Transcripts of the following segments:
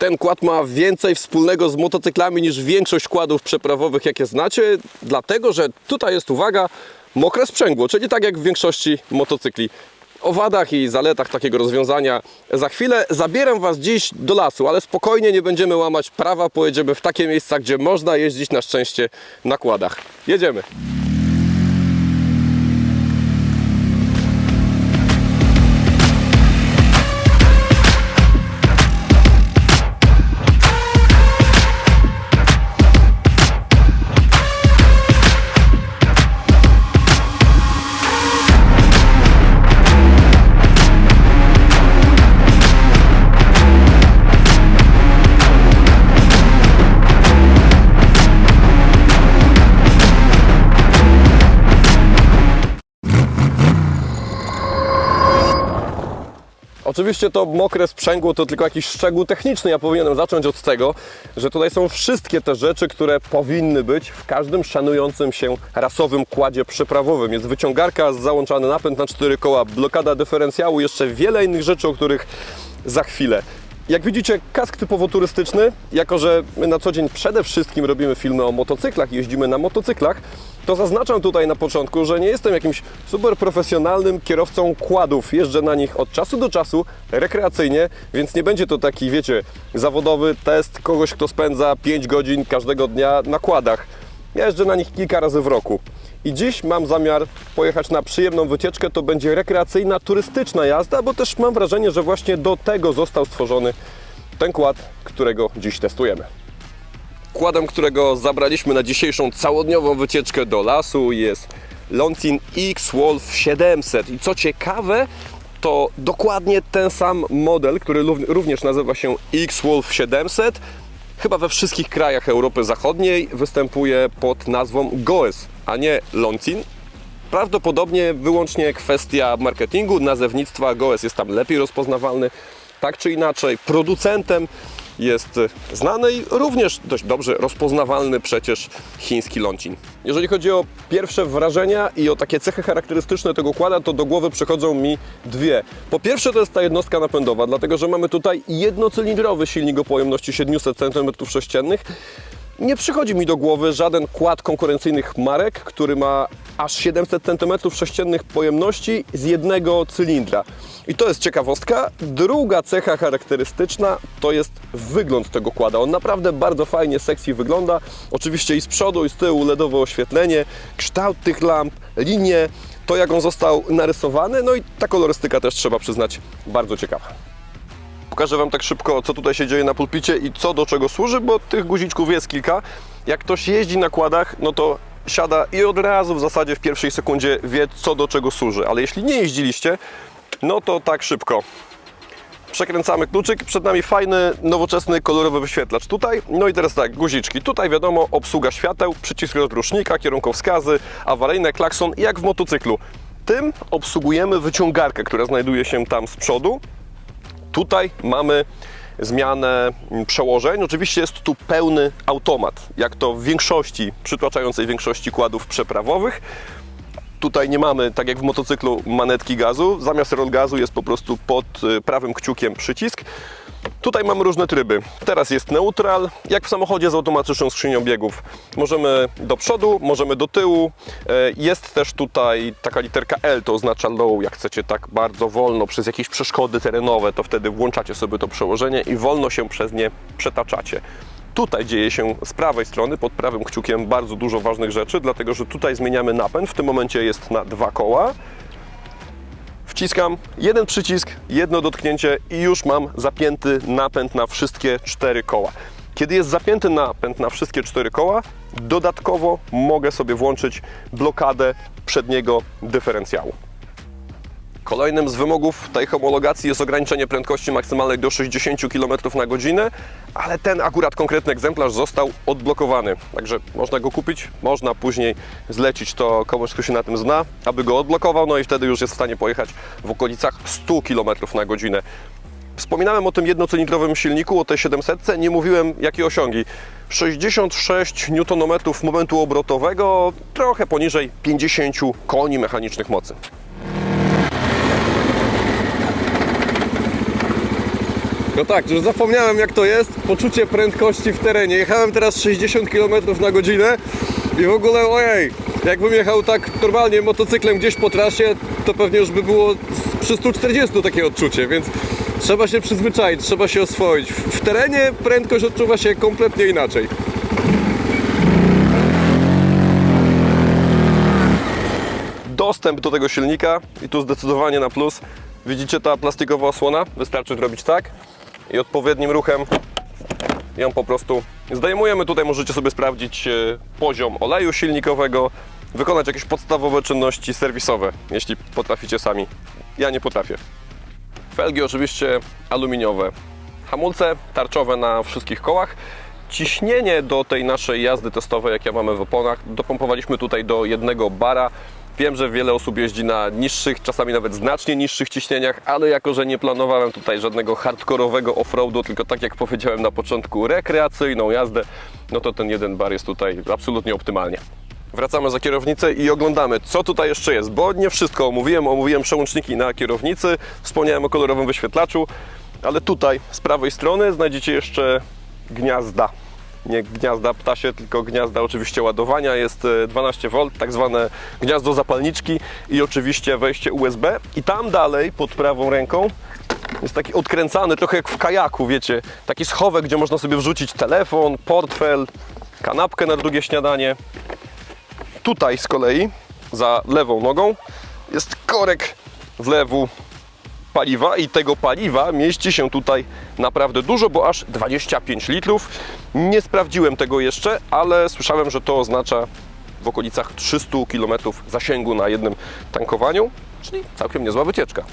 Ten kład ma więcej wspólnego z motocyklami niż większość kładów przeprawowych, jakie znacie, dlatego że tutaj jest, uwaga, mokre sprzęgło, czyli tak jak w większości motocykli. O wadach i zaletach takiego rozwiązania za chwilę zabieram Was dziś do lasu, ale spokojnie nie będziemy łamać prawa, pojedziemy w takie miejsca, gdzie można jeździć na szczęście na kładach. Jedziemy! Oczywiście to mokre sprzęgło to tylko jakiś szczegół techniczny. Ja powinienem zacząć od tego, że tutaj są wszystkie te rzeczy, które powinny być w każdym szanującym się rasowym kładzie przeprawowym. Jest wyciągarka, załączany napęd na cztery koła, blokada dyferencjału, jeszcze wiele innych rzeczy, o których za chwilę. Jak widzicie, kask typowo turystyczny, jako że my na co dzień przede wszystkim robimy filmy o motocyklach, jeździmy na motocyklach, to zaznaczam tutaj na początku, że nie jestem jakimś super profesjonalnym kierowcą kładów. Jeżdżę na nich od czasu do czasu rekreacyjnie, więc nie będzie to taki, wiecie, zawodowy test kogoś, kto spędza 5 godzin każdego dnia na kładach. Ja jeżdżę na nich kilka razy w roku. I dziś mam zamiar pojechać na przyjemną wycieczkę. To będzie rekreacyjna, turystyczna jazda, bo też mam wrażenie, że właśnie do tego został stworzony ten kład, którego dziś testujemy. Kładem, którego zabraliśmy na dzisiejszą całodniową wycieczkę do lasu jest Loncin X-Wolf 700. I co ciekawe, to dokładnie ten sam model, który również nazywa się X-Wolf 700, chyba we wszystkich krajach Europy Zachodniej występuje pod nazwą Goes, a nie Loncin. Prawdopodobnie wyłącznie kwestia marketingu, nazewnictwa. Goes jest tam lepiej rozpoznawalny. Tak czy inaczej, producentem jest znany i również dość dobrze rozpoznawalny przecież chiński Loncin. Jeżeli chodzi o pierwsze wrażenia i o takie cechy charakterystyczne tego kłada, to do głowy przychodzą mi dwie. Po pierwsze to jest ta jednostka napędowa, dlatego że mamy tutaj jednocylindrowy silnik o pojemności 700 cm3. Nie przychodzi mi do głowy żaden kład konkurencyjnych marek, który ma aż 700 cm3 pojemności z jednego cylindra. I to jest ciekawostka. Druga cecha charakterystyczna to jest wygląd tego kłada. On naprawdę bardzo fajnie, sexy wygląda. Oczywiście i z przodu, i z tyłu LEDowe oświetlenie, kształt tych lamp, linie, to jak on został narysowany, no i ta kolorystyka też trzeba przyznać bardzo ciekawa. Pokażę Wam tak szybko, co tutaj się dzieje na pulpicie i co do czego służy, bo tych guziczków jest kilka. Jak ktoś jeździ na kładach, no to siada i od razu w zasadzie w pierwszej sekundzie wie, co do czego służy. Ale jeśli nie jeździliście, no to tak szybko. Przekręcamy kluczyk, przed nami fajny, nowoczesny, kolorowy wyświetlacz tutaj. No i teraz tak, guziczki. Tutaj wiadomo, obsługa świateł, przycisk rozrusznika, kierunkowskazy, awaryjne, klakson, jak w motocyklu. Tym obsługujemy wyciągarkę, która znajduje się tam z przodu. Tutaj mamy zmianę przełożeń. Oczywiście jest tu pełny automat, jak to w większości, przytłaczającej większości kładów przeprawowych. Tutaj nie mamy, tak jak w motocyklu, manetki gazu. Zamiast roll gazu jest po prostu pod y, prawym kciukiem przycisk. Tutaj mamy różne tryby. Teraz jest neutral, jak w samochodzie z automatyczną skrzynią biegów. Możemy do przodu, możemy do tyłu. E, Jest też tutaj taka literka L, to oznacza low. Jak chcecie tak bardzo wolno przez jakieś przeszkody terenowe, to wtedy włączacie sobie to przełożenie i wolno się przez nie przetaczacie. Tutaj dzieje się z prawej strony, pod prawym kciukiem, bardzo dużo ważnych rzeczy, dlatego że tutaj zmieniamy napęd. W tym momencie jest na dwa koła. Wciskam jeden przycisk, jedno dotknięcie i już mam zapięty napęd na wszystkie cztery koła. Kiedy jest zapięty napęd na wszystkie cztery koła, dodatkowo mogę sobie włączyć blokadę przedniego dyferencjału. Kolejnym z wymogów tej homologacji jest ograniczenie prędkości maksymalnej do 60 km na godzinę, ale ten akurat konkretny egzemplarz został odblokowany. Także można go kupić, można później zlecić to komuś, kto się na tym zna, aby go odblokował, no i wtedy już jest w stanie pojechać w okolicach 100 km na godzinę. Wspominałem o tym jednocylindrowym silniku, o tej 700, nie mówiłem jakie osiągi. 66 Nm momentu obrotowego, trochę poniżej 50 koni mechanicznych mocy. No tak, już zapomniałem jak to jest, poczucie prędkości w terenie. Jechałem teraz 60 km na godzinę i w ogóle ojej, jakbym jechał tak normalnie motocyklem gdzieś po trasie, to pewnie już by było przy 140 takie odczucie, więc trzeba się przyzwyczaić, trzeba się oswoić. W terenie prędkość odczuwa się kompletnie inaczej. dostęp do tego silnika i tu zdecydowanie na plus. Widzicie ta plastikowa osłona? Wystarczy zrobić tak i odpowiednim ruchem ją po prostu zdejmujemy. Tutaj możecie sobie sprawdzić e, poziom oleju silnikowego, wykonać jakieś podstawowe czynności serwisowe, jeśli potraficie sami. Ja nie potrafię. Felgi oczywiście aluminiowe. Hamulce tarczowe na wszystkich kołach. Ciśnienie do tej naszej jazdy testowej, jakie mamy w oponach, dopompowaliśmy tutaj do jednego bara. Wiem, że wiele osób jeździ na niższych, czasami nawet znacznie niższych ciśnieniach, ale jako, że nie planowałem tutaj żadnego hardkorowego offroadu, tylko tak jak powiedziałem na początku, rekreacyjną jazdę, no to ten jeden bar jest tutaj absolutnie optymalnie. Wracamy za kierownicę i oglądamy, co tutaj jeszcze jest, bo nie wszystko omówiłem. Omówiłem przełączniki na kierownicy, wspomniałem o kolorowym wyświetlaczu, ale tutaj z prawej strony znajdziecie jeszcze gniazda. Nie gniazda ptasie, tylko gniazda oczywiście ładowania. Jest e, 12V, tak zwane gniazdo zapalniczki i oczywiście wejście USB. I tam dalej, pod prawą ręką, jest taki odkręcany, trochę jak w kajaku, wiecie, taki schowek, gdzie można sobie wrzucić telefon, portfel, kanapkę na drugie śniadanie. Tutaj z kolei, za lewą nogą, jest korek wlewu paliwa i tego paliwa mieści się tutaj naprawdę dużo, bo aż 25 litrów. Nie sprawdziłem tego jeszcze, ale słyszałem, że to oznacza w okolicach 300 km zasięgu na jednym tankowaniu, czyli całkiem niezła wycieczka.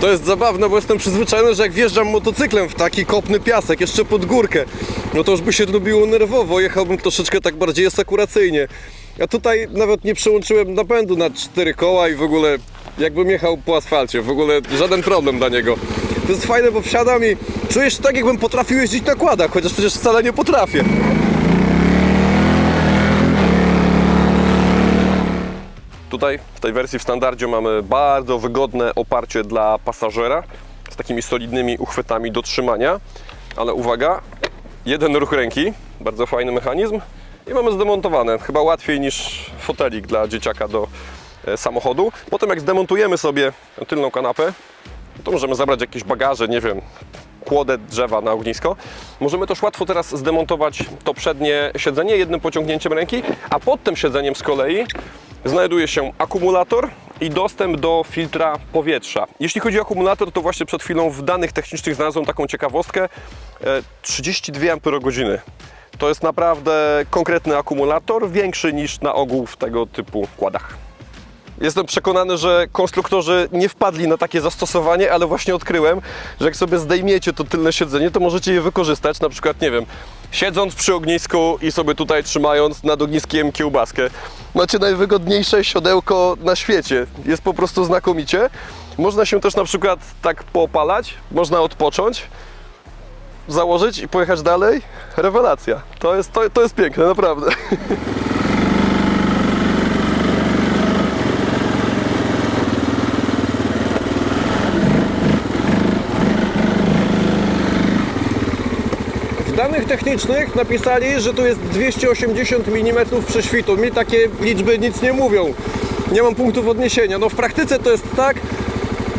To jest zabawne, bo jestem przyzwyczajony, że jak wjeżdżam motocyklem w taki kopny piasek, jeszcze pod górkę, no to już by się robiło nerwowo, jechałbym troszeczkę tak bardziej asekuracyjnie. A tutaj nawet nie przełączyłem napędu na cztery koła i w ogóle jakbym jechał po asfalcie, w ogóle żaden problem dla niego. To jest fajne, bo wsiadam i czuję się tak, jakbym potrafił jeździć na kładach, chociaż przecież wcale nie potrafię. Tutaj w tej wersji w standardzie mamy bardzo wygodne oparcie dla pasażera z takimi solidnymi uchwytami do trzymania, ale uwaga, jeden ruch ręki, bardzo fajny mechanizm i mamy zdemontowane, chyba łatwiej niż fotelik dla dzieciaka do e, samochodu. Potem jak zdemontujemy sobie tylną kanapę, to możemy zabrać jakieś bagaże, nie wiem, kłodę drzewa na ognisko. Możemy też łatwo teraz zdemontować to przednie siedzenie jednym pociągnięciem ręki, a pod tym siedzeniem z kolei znajduje się akumulator i dostęp do filtra powietrza. Jeśli chodzi o akumulator, to właśnie przed chwilą w danych technicznych znalazłem taką ciekawostkę. e, 32 Ah. To jest naprawdę konkretny akumulator, większy niż na ogół w tego typu kładach. Jestem przekonany, że konstruktorzy nie wpadli na takie zastosowanie, ale właśnie odkryłem, że jak sobie zdejmiecie to tylne siedzenie, to możecie je wykorzystać, na przykład, nie wiem, siedząc przy ognisku i sobie tutaj trzymając nad ogniskiem kiełbaskę. Macie najwygodniejsze siodełko na świecie. Jest po prostu znakomicie. Można się też na przykład tak poopalać, można odpocząć, założyć i pojechać dalej. Rewelacja. To jest, to, to jest piękne, naprawdę. Danych technicznych napisali, że tu jest 280 mm prześwitu. Mi takie liczby nic nie mówią. Nie mam punktów odniesienia. No w praktyce to jest tak,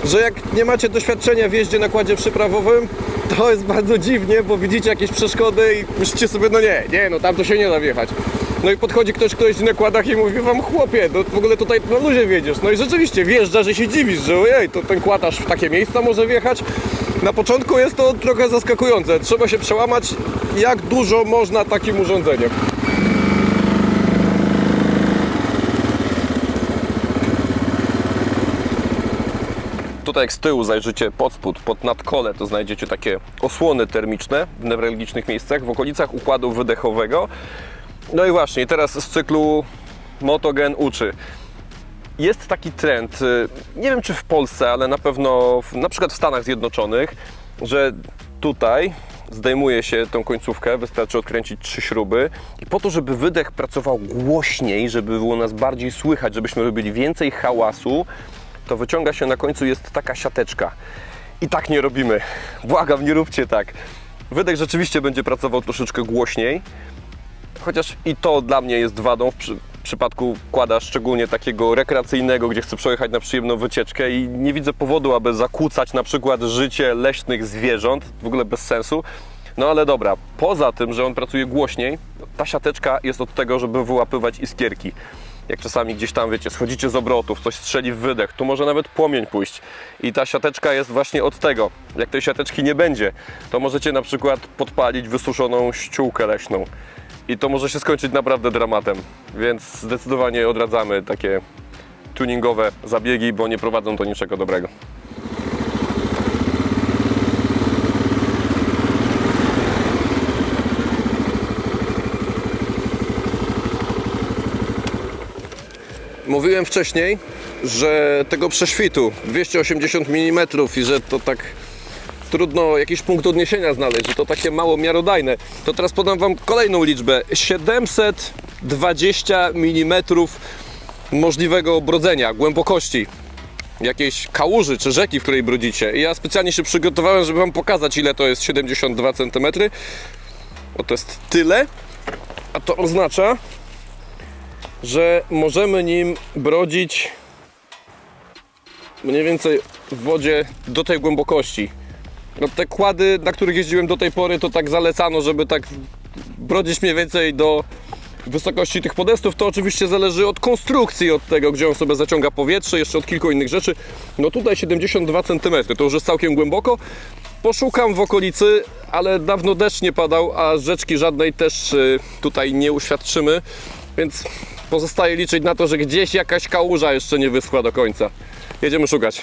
że jak nie macie doświadczenia w jeździe na kładzie przyprawowym, to jest bardzo dziwnie, bo widzicie jakieś przeszkody i myślicie sobie, no nie, nie, no tam to się nie da wjechać. No i podchodzi ktoś, kto jeździ na kładach i mówi wam, chłopie, no w ogóle tutaj na luzie wiedziesz. No i rzeczywiście wjeżdża, że się dziwisz, że ojej, to ten kład w takie miejsca może wjechać. Na początku jest to trochę zaskakujące. Trzeba się przełamać, jak dużo można takim urządzeniem. Tutaj jak z tyłu zajrzycie pod spód, pod nadkole, to znajdziecie takie osłony termiczne w newralgicznych miejscach, w okolicach układu wydechowego. No i właśnie, teraz z cyklu Motogen uczy. Jest taki trend, y, nie wiem czy w Polsce, ale na pewno w, na przykład w Stanach Zjednoczonych, że tutaj zdejmuje się tą końcówkę, wystarczy odkręcić trzy śruby i po to, żeby wydech pracował głośniej, żeby było nas bardziej słychać, żebyśmy robili więcej hałasu, to wyciąga się na końcu jest taka siateczka. I tak nie robimy. Błagam, nie róbcie tak. Wydech rzeczywiście będzie pracował troszeczkę głośniej, chociaż i to dla mnie jest wadą przypadku kłada szczególnie takiego rekreacyjnego, gdzie chcę przejechać na przyjemną wycieczkę i nie widzę powodu, aby zakłócać na przykład życie leśnych zwierząt, w ogóle bez sensu. No ale dobra, poza tym, że on pracuje głośniej, ta siateczka jest od tego, żeby wyłapywać iskierki. Jak czasami gdzieś tam, wiecie, schodzicie z obrotów, coś strzeli w wydech, tu może nawet płomień pójść. I ta siateczka jest właśnie od tego. Jak tej siateczki nie będzie, to możecie na przykład podpalić wysuszoną ściółkę leśną. I to może się skończyć naprawdę dramatem. Więc zdecydowanie odradzamy takie tuningowe zabiegi, bo nie prowadzą do niczego dobrego. Mówiłem wcześniej, że tego prześwitu 280 mm i że to tak trudno jakiś punkt odniesienia znaleźć, to takie mało miarodajne. To teraz podam Wam kolejną liczbę. 720 mm możliwego obrodzenia, głębokości jakiejś kałuży czy rzeki, w której brudzicie. I ja specjalnie się przygotowałem, żeby Wam pokazać, ile to jest 72 cm. Bo to jest tyle, a to oznacza, że możemy nim brodzić mniej więcej w wodzie do tej głębokości. No te kłady, na których jeździłem do tej pory, to tak zalecano, żeby tak brodzić mniej więcej do wysokości tych podestów. To oczywiście zależy od konstrukcji, od tego, gdzie on sobie zaciąga powietrze, jeszcze od kilku innych rzeczy. No tutaj 72 cm, to już jest całkiem głęboko. Poszukam w okolicy, ale dawno deszcz nie padał, a rzeczki żadnej też y, tutaj nie uświadczymy, więc pozostaje liczyć na to, że gdzieś jakaś kałuża jeszcze nie wyschła do końca. Jedziemy szukać.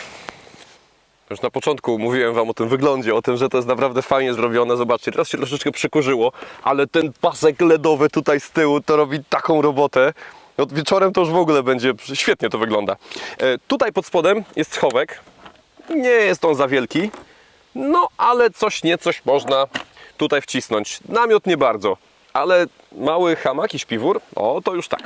Już na początku mówiłem Wam o tym wyglądzie, o tym, że to jest naprawdę fajnie zrobione. Zobaczcie, teraz się troszeczkę przykurzyło, ale ten pasek ledowy tutaj z tyłu to robi taką robotę. No, wieczorem to już w ogóle będzie, świetnie to wygląda. E, tutaj pod spodem jest schowek. Nie jest on za wielki, no ale coś nie coś można tutaj wcisnąć. Namiot nie bardzo, ale mały hamak i śpiwór, o to już tak.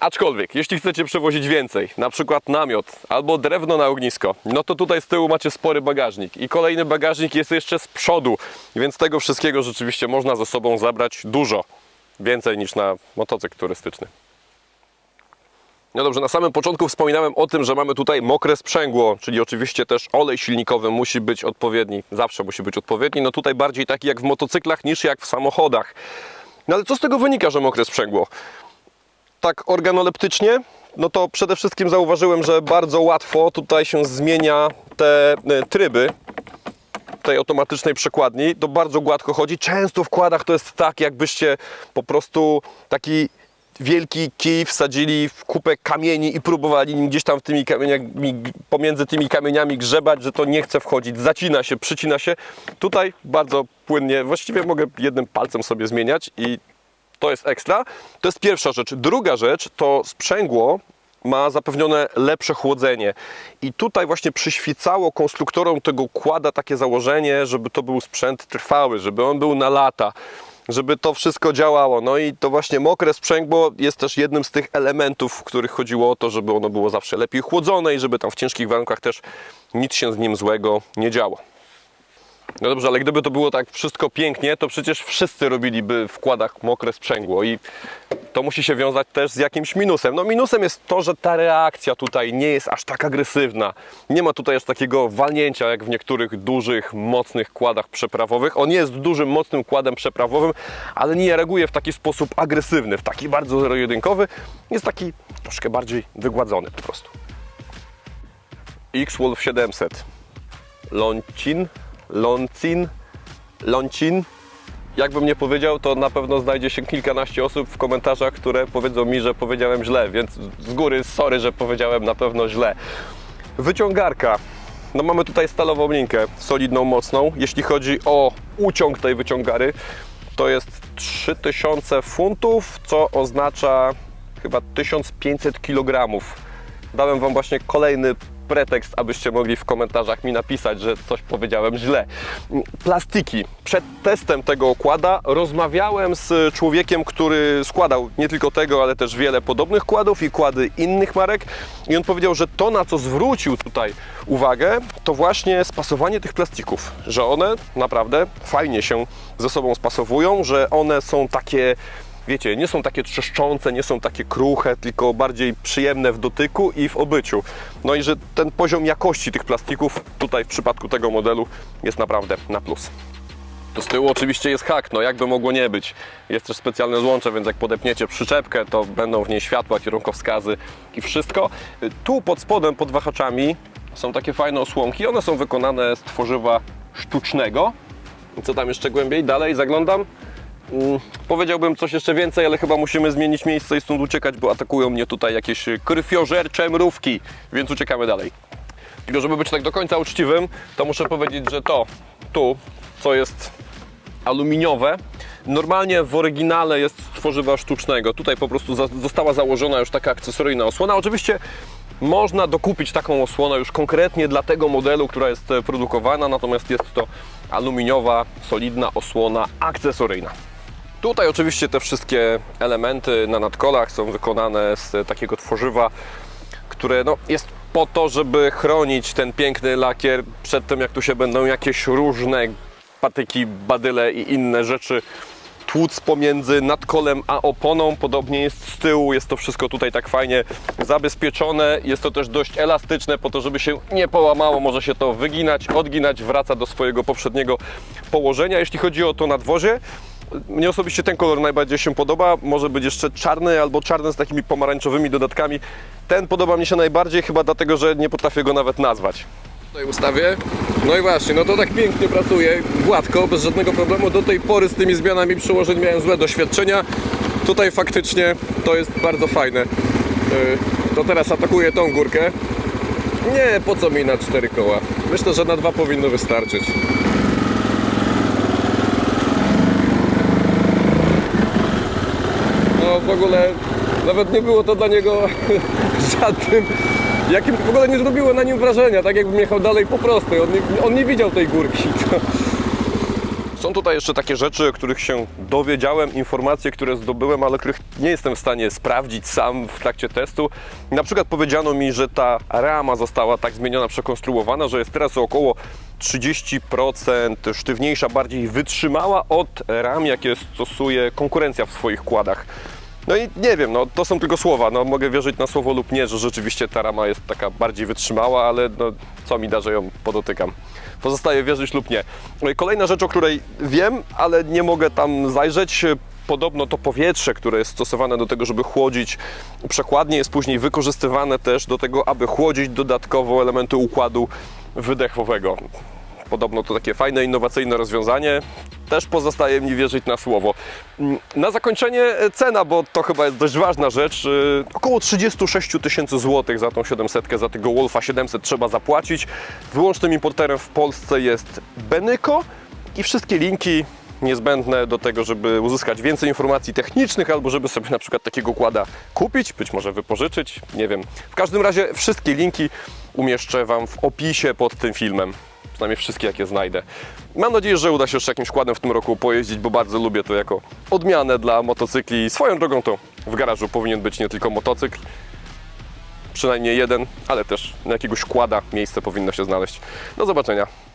Aczkolwiek, jeśli chcecie przewozić więcej, na przykład namiot albo drewno na ognisko, no to tutaj z tyłu macie spory bagażnik i kolejny bagażnik jest jeszcze z przodu, więc tego wszystkiego rzeczywiście można ze sobą zabrać dużo. Więcej niż na motocykl turystyczny. No dobrze, na samym początku wspominałem o tym, że mamy tutaj mokre sprzęgło, czyli oczywiście też olej silnikowy musi być odpowiedni, zawsze musi być odpowiedni, no tutaj bardziej taki jak w motocyklach niż jak w samochodach. No ale co z tego wynika, że mokre sprzęgło? Tak organoleptycznie, no to przede wszystkim zauważyłem, że bardzo łatwo tutaj się zmienia te e, tryby tej automatycznej przekładni. To bardzo gładko chodzi. Często w kładach to jest tak, jakbyście po prostu taki wielki kij wsadzili w kupę kamieni i próbowali nim gdzieś tam w tymi kamieniami, pomiędzy tymi kamieniami grzebać, że to nie chce wchodzić, zacina się, przycina się. Tutaj bardzo płynnie, właściwie mogę jednym palcem sobie zmieniać i to jest ekstra. To jest pierwsza rzecz. Druga rzecz to sprzęgło ma zapewnione lepsze chłodzenie. I tutaj właśnie przyświecało konstruktorom tego kłada takie założenie, żeby to był sprzęt trwały, żeby on był na lata, żeby to wszystko działało. No i to właśnie mokre sprzęgło jest też jednym z tych elementów, w których chodziło o to, żeby ono było zawsze lepiej chłodzone i żeby tam w ciężkich warunkach też nic się z nim złego nie działo. No dobrze, ale gdyby to było tak wszystko pięknie, to przecież wszyscy robiliby w wkładach mokre sprzęgło i to musi się wiązać też z jakimś minusem. No minusem jest to, że ta reakcja tutaj nie jest aż tak agresywna. Nie ma tutaj aż takiego walnięcia jak w niektórych dużych, mocnych kładach przeprawowych. On jest dużym, mocnym kładem przeprawowym, ale nie reaguje w taki sposób agresywny, w taki bardzo zero-jedynkowy. Jest taki troszkę bardziej wygładzony po prostu. X-Wolf 700 Loncin Loncin, Loncin. Jakbym nie powiedział, to na pewno znajdzie się kilkanaście osób w komentarzach, które powiedzą mi, że powiedziałem źle, więc z góry sorry, że powiedziałem na pewno źle. Wyciągarka. No mamy tutaj stalową linkę, solidną, mocną. Jeśli chodzi o uciąg tej wyciągary, to jest 3000 funtów, co oznacza chyba 1500 kg. Dałem Wam właśnie kolejny pretekst, abyście mogli w komentarzach mi napisać, że coś powiedziałem źle. Plastiki. Przed testem tego okłada rozmawiałem z człowiekiem, który składał nie tylko tego, ale też wiele podobnych kładów i kłady innych marek. I on powiedział, że to, na co zwrócił tutaj uwagę, to właśnie spasowanie tych plastików. Że one naprawdę fajnie się ze sobą spasowują, że one są takie wiecie, nie są takie trzeszczące, nie są takie kruche, tylko bardziej przyjemne w dotyku i w obyciu. No i że ten poziom jakości tych plastików tutaj w przypadku tego modelu jest naprawdę na plus. Z tyłu oczywiście jest hak, no jakby mogło nie być. Jest też specjalne złącze, więc jak podepniecie przyczepkę, to będą w niej światła, kierunkowskazy i wszystko. Tu pod spodem, pod wahaczami są takie fajne osłonki. One są wykonane z tworzywa sztucznego. Co tam jeszcze głębiej? Dalej zaglądam. Mm, Powiedziałbym coś jeszcze więcej, ale chyba musimy zmienić miejsce i stąd uciekać, bo atakują mnie tutaj jakieś krwiożercze mrówki, więc uciekamy dalej. Tylko żeby być tak do końca uczciwym, to muszę powiedzieć, że to tu, co jest aluminiowe, normalnie w oryginale jest z tworzywa sztucznego. Tutaj po prostu została założona już taka akcesoryjna osłona. Oczywiście można dokupić taką osłonę już konkretnie dla tego modelu, która jest e, produkowana, natomiast jest to aluminiowa, solidna osłona akcesoryjna. Tutaj oczywiście te wszystkie elementy na nadkolach są wykonane z takiego tworzywa, które no, jest po to, żeby chronić ten piękny lakier przed tym, jak tu się będą jakieś różne patyki, badyle i inne rzeczy tłuc pomiędzy nadkolem a oponą. Podobnie jest z tyłu, jest to wszystko tutaj tak fajnie zabezpieczone. Jest to też dość elastyczne po to, żeby się nie połamało. Może się to wyginać, odginać, wraca do swojego poprzedniego położenia. Jeśli chodzi o to nadwozie, mnie osobiście ten kolor najbardziej się podoba. Może być jeszcze czarny albo czarny z takimi pomarańczowymi dodatkami. Ten podoba mi się najbardziej, chyba dlatego, że nie potrafię go nawet nazwać. Tutaj ustawię. No i właśnie, no to tak pięknie pracuje, gładko, bez żadnego problemu. Do tej pory z tymi zmianami przełożeń miałem złe doświadczenia. Tutaj faktycznie to jest bardzo fajne. Yy, To teraz atakuję tą górkę. Nie, po co mi na cztery koła? Myślę, że na dwa powinno wystarczyć. No w ogóle nawet nie było to dla niego żadnym jakim w ogóle nie zrobiło na nim wrażenia, tak jakbym jechał dalej po prostej. On nie, on nie widział tej górki. Są tutaj jeszcze takie rzeczy, których się dowiedziałem, informacje, które zdobyłem, ale których nie jestem w stanie sprawdzić sam w trakcie testu. Na przykład powiedziano mi, że ta rama została tak zmieniona, przekonstruowana, że jest teraz około 30% sztywniejsza, bardziej wytrzymała od ram, jakie stosuje konkurencja w swoich kładach. No i nie wiem, no to są tylko słowa, no mogę wierzyć na słowo lub nie, że rzeczywiście ta rama jest taka bardziej wytrzymała, ale no co mi da, że ją podotykam. Pozostaje wierzyć lub nie. Kolejna rzecz, o której wiem, ale nie mogę tam zajrzeć, podobno to powietrze, które jest stosowane do tego, żeby chłodzić przekładnie, jest później wykorzystywane też do tego, aby chłodzić dodatkowo elementy układu wydechowego. Podobno to takie fajne, innowacyjne rozwiązanie. Też pozostaje mi wierzyć na słowo. Mm, Na zakończenie e, cena, bo to chyba jest dość ważna rzecz. Yy, Około 36 tysięcy złotych za tą 700, za tego Wolfa 700 trzeba zapłacić. Wyłącznym importerem w Polsce jest Benyko i wszystkie linki niezbędne do tego, żeby uzyskać więcej informacji technicznych albo żeby sobie na przykład takiego kłada kupić, być może wypożyczyć, nie wiem. W każdym razie wszystkie linki umieszczę Wam w opisie pod tym filmem. Przynajmniej wszystkie, jakie znajdę. Mam nadzieję, że uda się jeszcze jakimś kładem w tym roku pojeździć, bo bardzo lubię to jako odmianę dla motocykli. Swoją drogą to w garażu powinien być nie tylko motocykl, przynajmniej jeden, ale też na jakiegoś kłada miejsce powinno się znaleźć. Do zobaczenia.